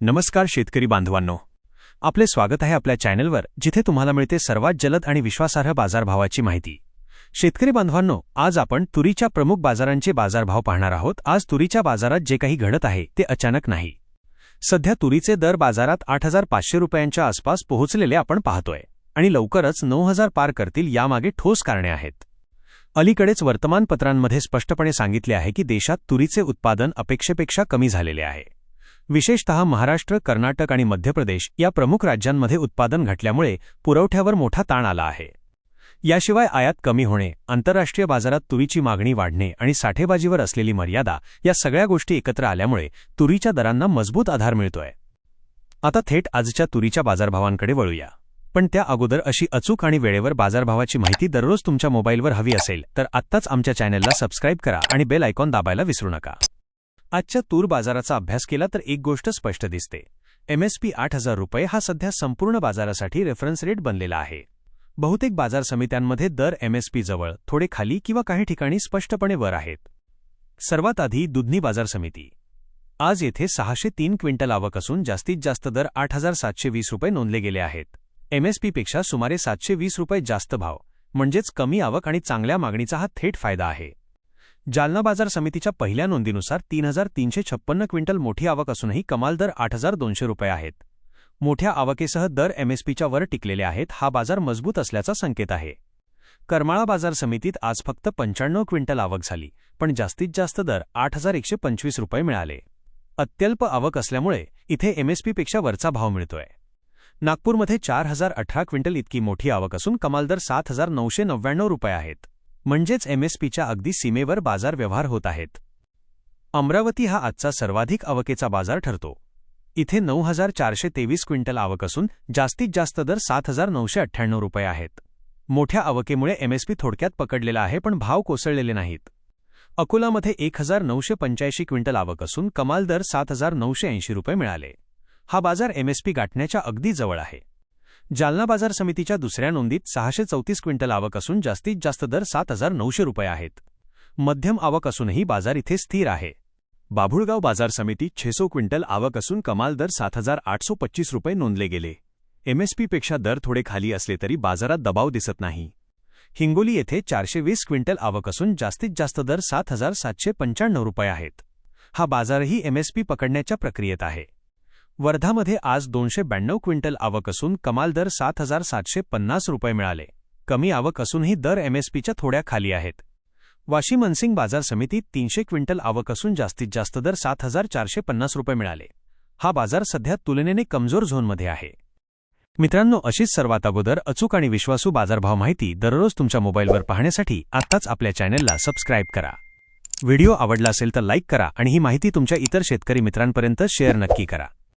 नमस्कार शेतकरी बांधवांनो. आपले स्वागत आहे आपल्या चॅनलवर जिथे तुम्हाला मिळते सर्वात जलद आणि विश्वासार्ह बाजारभावाची माहिती. शेतकरी बांधवांनो आज आपण तुरीच्या प्रमुख बाजारांचे बाजारभाव पाहणार आहोत. आज तुरीच्या बाजारात जे काही घडत आहे ते अचानक नाही. सध्या तुरीचे दर बाजारात आठ हजार पाचशे रुपयांच्या आसपास पोहोचलेले आपण पाहतोय. आणि लवकरच नऊ हजार पार करतील यामागे ठोस कारणे आहेत. अलीकडेच वर्तमानपत्रांमध्ये स्पष्टपणे सांगितले आहे की देशात तुरीचे उत्पादन अपेक्षेपेक्षा कमी झालेले आहे. विशेषतः महाराष्ट्र कर्नाटक आणि मध्य प्रदेश या प्रमुख राज्यांमध्ये उत्पादन घटल्यामुळे पुरवठ्यावर मोठा ताण आला आहे. याशिवाय आयात कमी होणे आंतरराष्ट्रीय बाजारात तुरीची मागणी वाढणे आणि साठेबाजीवर असलेली मर्यादा या सगळ्या गोष्टी एकत्र आल्यामुळे तुरीच्या दरांना मजबूत आधार मिळतोय. आता थेट आजच्या तुरीच्या बाजारभावांकडे वळूया. पण त्या अगोदर अशी अचूक आणि वेळेवर बाजारभावाची माहिती दररोज तुमच्या मोबाईलवर हवी असेल तर आत्ताच आमच्या चॅनलला सबस्क्राईब करा आणि बेल आयकॉन दाबायला विसरू नका. आजच्या तूर बाजाराचा अभ्यास केला तर एक गोष्ट स्पष्ट दिसते. एमएसपी आठ हजार रुपये हा सध्या संपूर्ण बाजारासाठी रेफरन्स रेट बनलेला आहे. बहुतेक बाजार समित्यांमध्ये दर एमएसपी जवळ थोडे खाली किंवा काही ठिकाणी स्पष्टपणे वर आहेत. सर्वात आधी दुधनी बाजार समिती. आज येथे सहाशे तीन क्विंटल आवक असून जास्तीत जास्त दर आठ हजार सातशे वीस रुपये नोंदले गेले आहेत. एमएसपीपेक्षा सुमारे सातशे वीस रुपये जास्त भाव म्हणजेच कमी आवक आणि चांगल्या मागणीचा हा थेट फायदा आहे. जालना बाजार समितीच्या पहिल्या नोंदीनुसार तीन हजार तीनशे छप्पन्न क्विंटल मोठी आवक असूनही कमाल दर आठ हजार दोनशे रुपये आहेत. मोठ्या आवकेसह दर एमएसपीच्या वर टिकलेले आहेत हा बाजार मजबूत असल्याचा संकेत आहे. करमाळा बाजार समितीत आज फक्त पंच्याण्णव क्विंटल आवक झाली पण जास्तीत जास्त दर आठ हजार एकशे पंचवीस रुपये मिळाले. अत्यल्प आवक असल्यामुळे इथे एमएसपीपेक्षा वरचा भाव मिळतोय. नागपूरमध्ये चार हजार अठरा क्विंटल इतकी मोठी आवक असून कमाल दर सात हजार नऊशे नव्याण्णव रुपये आहेत. म्हणजेच एमएसपीच्या अगदी सीमेवर बाजार व्यवहार होत आहेत. अमरावती हा आजचा सर्वाधिक आवकेचा बाजार ठरतो. इथे नऊ हजार चारशे तेवीस क्विंटल आवक असून जास्तीत जास्त दर सात हजार नऊशे अठ्ठ्याण्णव रुपये आहेत. मोठ्या आवकेमुळे एमएसपी थोडक्यात पकडलेला आहे पण भाव कोसळलेले नाहीत. अकोलामध्ये एक हजार नऊशे पंच्याऐंशी क्विंटल आवक असून कमाल दर सात हजार नऊशे ऐंशी रुपये मिळाले. हा बाजार एमएसपी गाठण्याच्या अगदी जवळ आहे. जालना बाजार समितीच्या दुसऱ्या नोंदीत सहाशे चौतीस क्विंटल आवक असून जास्तीत जास्त दर सात हजार नऊशे रुपये आहेत. मध्यम आवक असूनही बाजार इथे स्थिर आहे. बाभुळगाव बाजार समितीत छेसो क्विंटल आवक असून कमाल दर सात हजार आठशो पच्चीस रुपये नोंदले गेले. एमएसपीपेक्षा दर थोडे खाली असले तरी बाजारात दबाव दिसत नाही. हिंगोली येथे चारशे वीस क्विंटल आवक असून जास्तीत जास्त दर सात हजार सातशे पंच्याण्णव रुपये आहेत. हा बाजारही एमएसपी पकडण्याच्या प्रक्रियेत आहे. वर्धामध्ये आज दोनशे ब्याण्णव क्विंटल आवक असून कमाल दर सात हजार सातशे पन्नास रुपये मिळाले. कमी आवक असूनही दर एमएसपीच्या थोड्या खाली आहेत. वाशी मनसिंग बाजार समितीत तीनशे क्विंटल आवक असून जास्तीत जास्त दर सात हजार चारशे पन्नास रुपये मिळाले. हा बाजार सध्या तुलनेने कमजोर झोनमध्ये आहे. मित्रांनो अशीच सर्वात अगोदर अचूक आणि विश्वासू बाजारभाव माहिती दररोज तुमच्या मोबाईलवर पाहण्यासाठी आत्ताच आपल्या चॅनलला सबस्क्राईब करा. व्हिडिओ आवडला असेल तर लाईक करा आणि ही माहिती तुमच्या इतर शेतकरी मित्रांपर्यंत शेअर नक्की करा.